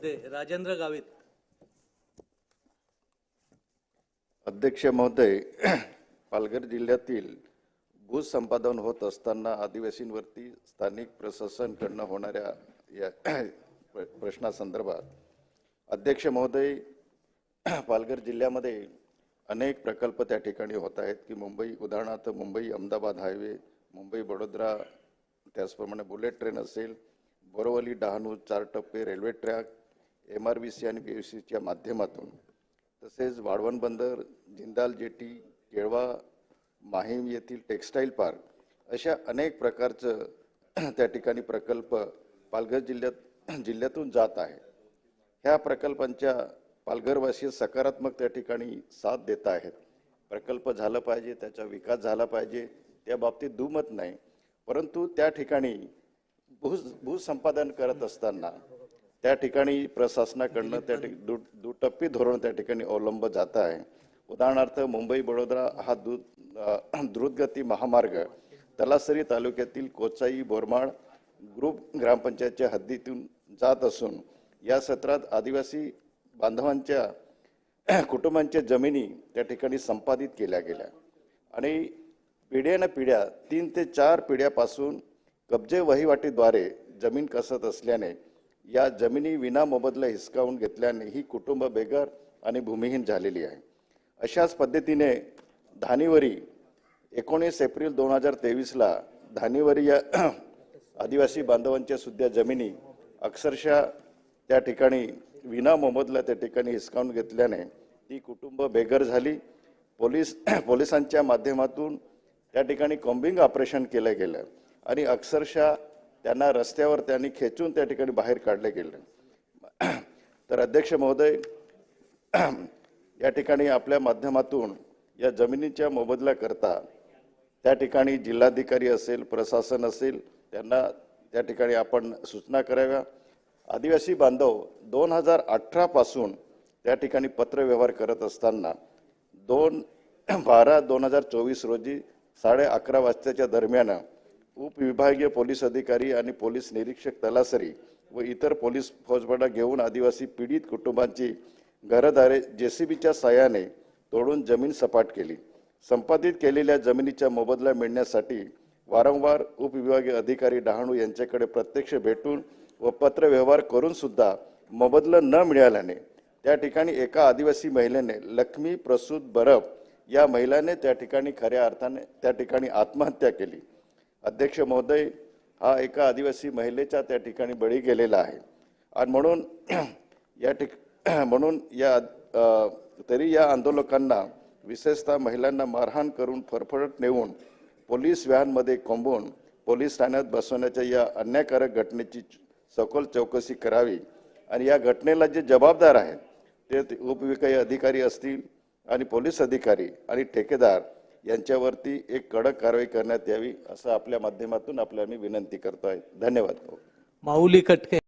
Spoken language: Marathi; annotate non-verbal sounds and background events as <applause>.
राजेंद्र गावित. अध्यक्ष महोदय <clears throat> पालघर जिल्ह्यातील भूसंपादन होत असताना आदिवासींवरती स्थानिक प्रशासनकडनं होणाऱ्या या <clears throat> प्रश्नासंदर्भात अध्यक्ष महोदय <clears throat> पालघर जिल्ह्यामध्ये अनेक प्रकल्प त्या ठिकाणी होत आहेत की मुंबई उदाहरणार्थ मुंबई अहमदाबाद हायवे मुंबई वडोदरा त्याचप्रमाणे बुलेट ट्रेन असेल बोरवली डहाणू चार टप्पे railway track M R B C आणि पी सीच्या माध्यमातून. तसेच वाढवण बंदर जिंदाल जेटी केळवा माहीम येथील टेक्स्टाईल पार्क अशा अनेक प्रकारचं <clears throat> त्या ठिकाणी प्रकल्प पालघर जिल्ह्यात <clears throat> जिल्ह्यातून जात आहे. ह्या प्रकल्पांच्या पालघरवासी सकारात्मक त्या ठिकाणी साथ देत आहेत. प्रकल्प झालं पाहिजे त्याचा विकास झाला पाहिजे त्या बाबतीत दुमत नाही. परंतु त्या ठिकाणी भू भूसंपादन करत असताना त्या ठिकाणी प्रशासनाकडनं त्या ठिक दु दुटप्पी धोरण त्या ठिकाणी अवलंब जात आहे. उदाहरणार्थ मुंबई वडोदरा हा दु द्रुतगती महामार्ग तलासरी तालुक्यातील कोचाई बोरमाळ ग्रुप ग्रामपंचायतच्या हद्दीतून जात असून या सत्रात आदिवासी बांधवांच्या <clears throat> कुटुंबांच्या जमिनी त्या ठिकाणी संपादित केल्या गेल्या. आणि पिढ्यानं पिढ्या तीन ते चार पिढ्यापासून कब्जे वहिवाटीद्वारे जमीन कसत असल्याने या जमिनी विना मोबदला हिसकावून घेतल्याने ही कुटुंब बेघर आणि भूमिहीन झालेली आहे. अशाच पद्धतीने धानीवरी एकोणीस एप्रिल दोन हजार तेवीसला धानीवरी या <clears throat> आदिवासी बांधवांच्या सुद्धा जमिनी अक्षरशः त्या ठिकाणी विना मोबदला त्या ठिकाणी हिसकावून घेतल्याने ती कुटुंब बेघर झाली. पोलीस <clears throat> पोलिसांच्या माध्यमातून त्या ठिकाणी कॉम्बिंग ऑपरेशन केलं गेलं आणि अक्षरशः त्यांना रस्त्यावर त्यांनी खेचून त्या ठिकाणी बाहेर काढले गेले. <clears throat> तर अध्यक्ष महोदय <clears throat> या ठिकाणी आपल्या माध्यमातून या जमिनीच्या मोबदल्याकरता त्या ठिकाणी जिल्हाधिकारी असेल प्रशासन असेल त्यांना त्या ठिकाणी आपण सूचना कराव्या. आदिवासी बांधव दोन हजार अठरापासून त्या ठिकाणी पत्रव्यवहार करत असताना दोन बारा दोन हजार चोवीस रोजी साडे अकरा वाजताच्या दरम्यान उपविभागीय पोलीस अधिकारी आणि पोलीस निरीक्षक तलासरी व इतर पोलीस फौजबडा घेऊन आदिवासी पीडित कुटुंबांची घरदारे जेसीबीच्या साहाय्याने तोडून जमीन सपाट केली. संपादित केलेल्या जमिनीचा मोबदला मिळण्यासाठी वारंवार उपविभागीय अधिकारी डहाणू यांच्याकडे प्रत्यक्ष भेटून व पत्रव्यवहार करून सुद्धा मोबदला न मिळाल्याने त्या ठिकाणी एका आदिवासी महिलेने लक्ष्मी प्रसूत बरफ या महिलाने त्या ठिकाणी खऱ्या अर्थाने त्या ठिकाणी आत्महत्या केली. अध्यक्ष महोदय हा एका आदिवासी महिलेच्या त्या ठिकाणी बळी गेलेला आहे. आणि म्हणून <clears throat> या ठिक <clears throat> म्हणून या तरी या आंदोलकांना विशेषतः महिलांना मारहाण करून फरफडत नेऊन पोलीस व्हॅनमध्ये कोंबून पोलीस ठाण्यात बसवण्याच्या या अन्यायकारक घटनेची सखोल चौकशी करावी. आणि या घटनेला जे जबाबदार आहेत ते उपविकायी अधिकारी असतील आणि पोलीस अधिकारी आणि ठेकेदार यांच्यावरती एक कडक कारवाई करण्यात यावी असं आपल्या माध्यमातून आपल्या मी विनंती करतो आहे धन्यवाद माऊली कटके.